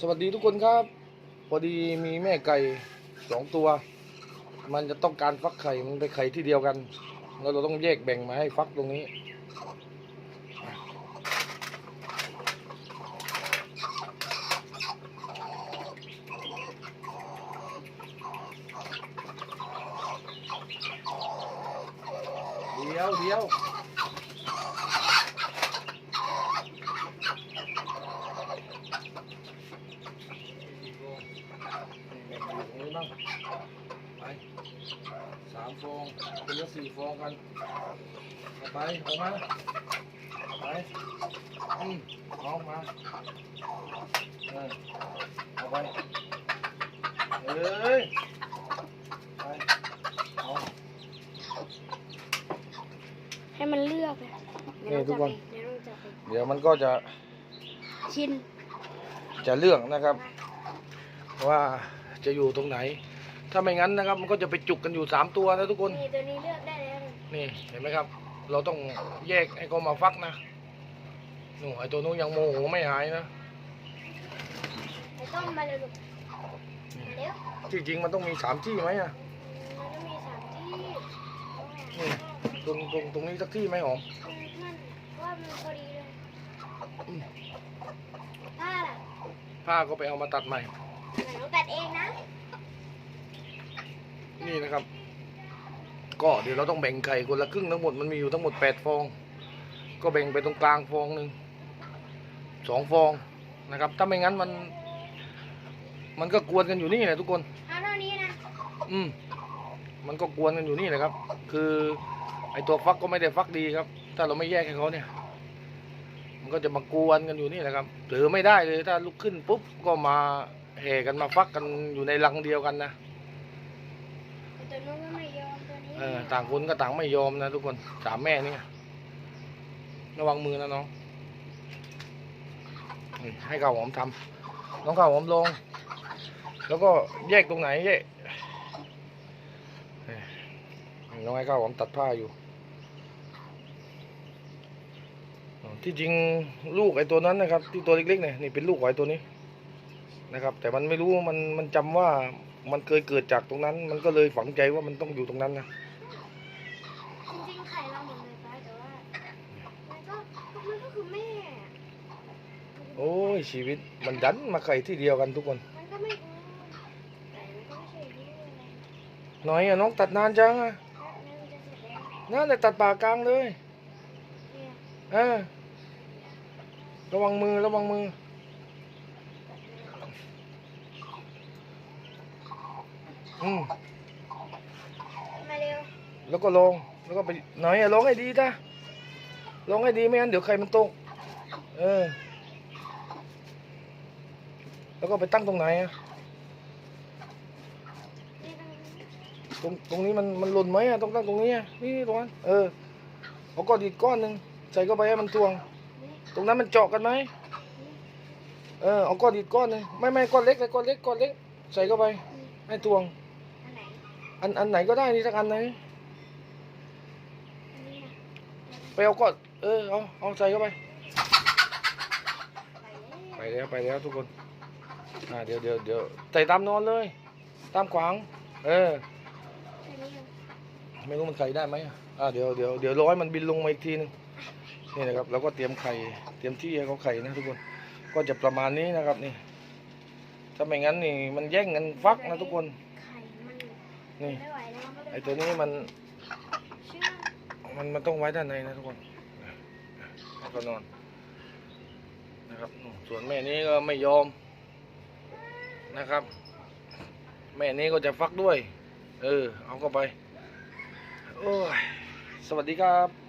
สวัสดีทุกคนครับ พอดีมีแม่ไก่สองตัว มันจะต้องการฟักไข่มันไปไข่ที่เดียวกัน แล้วเราต้องแยกแบ่งมาให้ฟักตรงนี้ เดียวเดียวนี่ บ้างไปสามฟองเป็นละสี่ฟองกันเอาไปออกมาไปอืมเอามาเออเอาไปเอ้ยไปเอาให้มันเลือกเลยนี่ทุกคนเดี๋ยวเราจะไปเดี๋ยวมันก็จะชินจะเลือกนะครับ ว่า จะอยู่ตรงไหน ถ้าไม่งั้นนะครับ มันก็จะไปจุกกันอยู่สามตัวนะทุกคน นี่ตัวนี้เลือกได้แล้วนี่เห็นไหมครับ เราต้องแยกให้เขามาฟักนะหนูไอตัวนู้นยังโมโหไม่หายนะไอ้ต้มมาเลยลูกมาเร็วที่จริงมันต้องมีสามที่ไหมอะมันต้องมีสามที่นี่ตรงตรงตรงนี้สักที่ไหมหอมนั่นว่ามันพอดีเลยอืมผ้าล่ะ ผ้าก็ไปเอามาตัดใหม่ หนูตัดเองนะ นี่นะครับ ก็เดี๋ยวเราต้องแบ่งไข่คนละครึ่งทั้งหมดมันมีอยู่ทั้งหมดแปดฟอง ก็แบ่งไปตรงกลางฟองหนึ่งสองฟองนะครับ ถ้าไม่งั้นมัน มันก็กวนกันอยู่นี่แหละทุกคนเอาเท่านี้นะ อืมมันก็กวนกันอยู่นี่แหละครับ คือไอตัวฟักก็ไม่ได้ฟักดีครับ ถ้าเราไม่แยกให้เขาเนี่ย มันก็จะมากวนกันอยู่นี่แหละครับหรือไม่ได้เลยถ้าลุกขึ้นปุ๊บก็มา แห่กันมาฟักกันอยู่ในรังเดียวกันนะแต่ตัวนู้นก็ไม่ยอมตัวนี้เออต่างคนก็ต่างไม่ยอมนะทุกคนสามแม่นี่ระวังมือนะน้องนี่ให้ข้าวหอมทำน้องข้าวหอมลง แล้วก็แยกตรงไหนแยกนี่น้องให้ข้าวหอมตัดผ้าอยู่อ๋อที่จริงลูกไอ้ตัวนั้นนะครับ ที่ตัวเล็กๆเนี่ยนี่เป็นลูกของไอ้ตัวนี้ นะครับ แต่มันไม่รู้มันมันจำว่ามันเคยเกิดจากตรงนั้น มันก็เลยฝังใจว่ามันต้องอยู่ตรงนั้นนะจริงๆไข่เราหมดเลยป้าแต่ว่ามันก็มันก็คือแม่โอ้ยชีวิตมันดันมาไข่ที่เดียวกันทุกคนมันก็ไม่อืมแต่มันก็ไม่ใช่ที่เลยน้อยอะน้องตัดนานจังอะแป๊บนึงจะเสร็จแล้วน่าจะตัดปากกลางเลยเนี่ยเออระวังมือระวังมือ อืมมาเร็วแล้วก็ลง แล้วก็ไปหน่อยอะลงให้ดีจ้ะลงให้ดีไม่งั้นเดี๋ยวไข่มันตก เออ แล้วก็ไปตั้งตรงไหนอะตรงตรงนี้มันมันหล่นไหมอะต้องตั้งตรงนี้อะนี่ตรงนั้น เออเอาก้อนอีกก้อนหนึ่งใส่เข้าไปให้มันตวง ตรงนั้นมันเจาะกันไหมเออเอาก้อนอีกก้อนหนึ่งไม่ไม่ก้อนเล็กเลยก้อนเล็กก้อนเล็ก ใส่เข้าไป ให้ตวง อันไหนอันอันไหนก็ได้นี่สักอันไหนอันนี้นะไปเอาก้อนเออเอาเอาใส่เข้าไป ไปไปเลยแล้วไปแล้วทุกคนอ่าเดี๋ยวเดี๋ยวเดี๋ยวใส่ตามนอนเลย ตามขวาง เอออันนี้นะไม่รู้มันไข่ได้ไหมอะอ่าเดี๋ยวเดี๋ยวเดี๋ยวร้อยมันบินลงมาอีกทีหนึงนี่นะครับเราก็เตรียมไข่เตรียมที่ให้เขาไข่นะทุกคนก็จะประมาณนี้นะครับนี่ถ้าไม่งั้นนี่มันแย่งกันฟักนะทุกคนไข่มัน นี่ไม่ไหวแล้วมันก็ไอตัวนี้มันเชื่อมันมันต้องไว้ด้านในนะทุกคนให้เขานอนนะครับส่วนแม่นี้ก็ไม่ยอมนะครับ แม่นี้ก็จะฟักด้วย เออ เอาเข้าไป โอ้ย สวัสดีครับ